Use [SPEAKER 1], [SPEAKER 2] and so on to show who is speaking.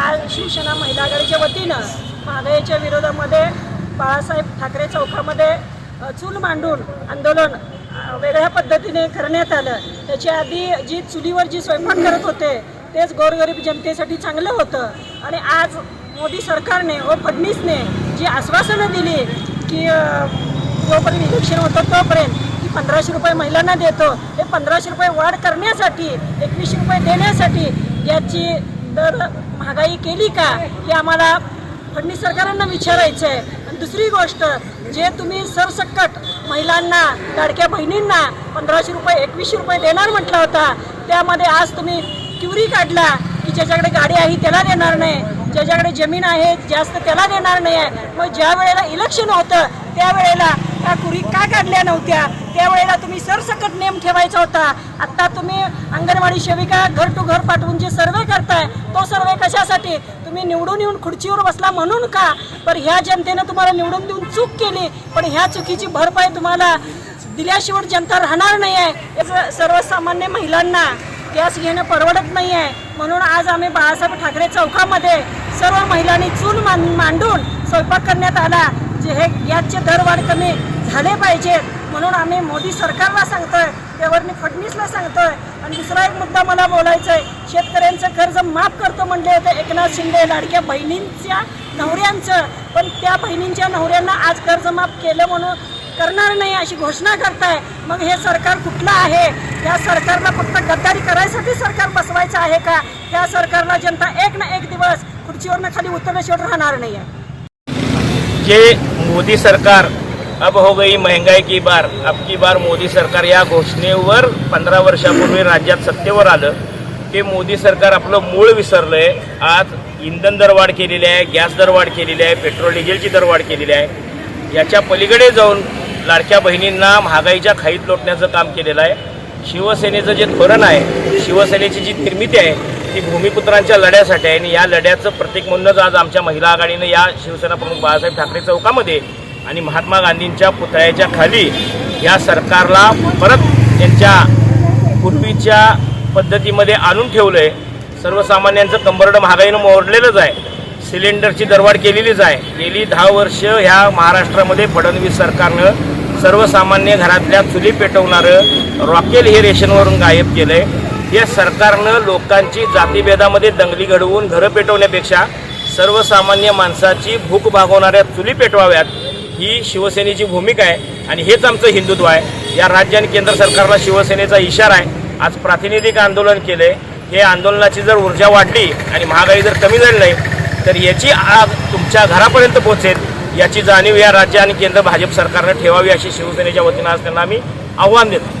[SPEAKER 1] महिला आघाडीच्या वतीनं महागाईच्या विरोधामध्ये बाळासाहेब ठाकरे चौकामध्ये चूल मांडून आंदोलन वेगळ्या पद्धतीने करण्यात आलं. त्याच्या आधी जी चुलीवर जी स्वयंपाक करत होते तेच गोरगरीब जनतेसाठी चांगलं होतं. आणि आज मोदी सरकारने व फडणवीसने जी आश्वासनं दिली की जोपर्यंत इलेक्शन होतं तोपर्यंत की पंधराशे रुपये महिलांना देतो. हे पंधराशे रुपये वाढ करण्यासाठी एकवीसशे रुपये देण्यासाठी याची दर काही केली का हे आम्हाला फडणवीस सरकारांना विचारायचं आहे. आणि दुसरी गोष्ट जे तुम्ही सरसकट महिलांना लाडक्या बहिणींना पंधराशे रुपये एकवीसशे रुपये देणार म्हटला होता त्यामध्ये आज तुम्ही क्युरी काढला की ज्याच्याकडे गाडी आहे त्याला देणार नाही. ज्याच्याकडे जमीन आहे जास्त त्याला देणार नाही आहे मग ज्या वेळेला इलेक्शन होतं त्यावेळेला त्या कुरी का काढल्या नव्हत्या? त्यावेळेला तुम्ही सरसकट नेम ठेवायचा होता. आत्ता तुम्ही अंगणवाडी सेविका घर टू घर पाठवून जे सर्वे करताय कशासाठी तुम्ही निवडून येऊन खुर्चीवर बसला म्हणून का? पण ह्या जनतेनं तुम्हाला निवडून देऊन चूक केली. पण ह्या चुकीची भरपाई तुम्हाला दिल्याशिवाय जनता राहणार नाही आहे याचं सर्वसामान्य महिलांना गॅस घेणं परवडत नाही आहे म्हणून आज आम्ही बाळासाहेब ठाकरे चौकामध्ये सर्व महिलांनी चूल मांडून स्वयंपाक करण्यात आला. जे हे गॅसचे दरवाढ कमी झाले पाहिजेत. म्हणून आम्ही मोदी सरकारला सांगतोय त्यावरनी फडणवीसला सांगतोय. आणि दुसरा एक मुद्दा मला बोलायचा आहे शेतकऱ्यांचं कर्ज माफ करतो म्हणले होते एकनाथ शिंदे लाडक्या बहिणींच्या नवऱ्यांचं. पण त्या बहिणींच्या नवऱ्यांना आज कर्ज माफ केलं म्हणून करणार नाही अशी घोषणा करताय. मग हे सरकार कुठलं आहे? या सरकारला फक्त गद्दारी करायसाठी सरकार बसवायचं आहे का? त्या सरकारला जनता एक ना एक दिवस खुर्चीवरनं खाली उतरण्याशिवाय राहणार नाही आहे
[SPEAKER 2] जे मोदी सरकार अब हो गई महंगाई की बार. अब की बार मोदी सरकार या घोषणेवर पंधरा वर्षापूर्वी राज्यात सत्तेवर आलं. ते मोदी सरकार आपलं मूळ विसरलं आहे आज इंधन दरवाढ केलेली आहे गॅस दरवाढ केलेली आहे पेट्रोल डिझेलची दरवाढ केलेली आहे. याच्या पलीकडे जाऊन लाडक्या बहिणींना महागाईच्या खाईत लोटण्याचं काम केलेलं आहे. शिवसेनेचं जे धोरण आहे शिवसेनेची जी निर्मिती आहे ती भूमिपुत्रांच्या लढ्यासाठी आहे. आणि या लढ्याचं प्रतीक म्हणूनच आज आमच्या महिला आघाडीनं या शिवसेना प्रमुख बाळासाहेब ठाकरे चौकामध्ये आणि महात्मा गांधींच्या पुतळ्याच्या खाली या सरकारला परत त्यांच्या पूर्वीच्या पद्धतीमध्ये आणून ठेवलं आहे सर्वसामान्यांचं कंबरडं महागाईनं मोडलेलंच आहे. सिलेंडरची दरवाढ केलेलीच आहे. गेली दहा वर्ष ह्या महाराष्ट्रामध्ये फडणवीस सरकारनं सर्वसामान्य घरातल्या चुली पेटवणारं रॉकेल हे रेशनवरून गायब केलं आहे या सरकारनं लोकांची जातीभेदामध्ये दंगली घडवून घरं पेटवण्यापेक्षा सर्वसामान्य माणसाची भूक भागवणाऱ्या चुली पेटवाव्यात. ही शिवसेनेची भूमिका आहे आणि हेच आमचं हिंदुत्व आहे. या राज्य आणि केंद्र सरकारला शिवसेनेचा इशारा आहे. आज प्रातिनिधिक आंदोलन केलंय हे आंदोलनाची जर ऊर्जा वाढली आणि महागाई जर कमी झाली नाही तर याची आग तुमच्या घरापर्यंत पोहोचेल याची जाणीव या राज्य आणि केंद्र भाजप सरकारनं ठेवावी अशी शिवसेनेच्या वतीनं आज त्यांना आम्ही आव्हान देतो.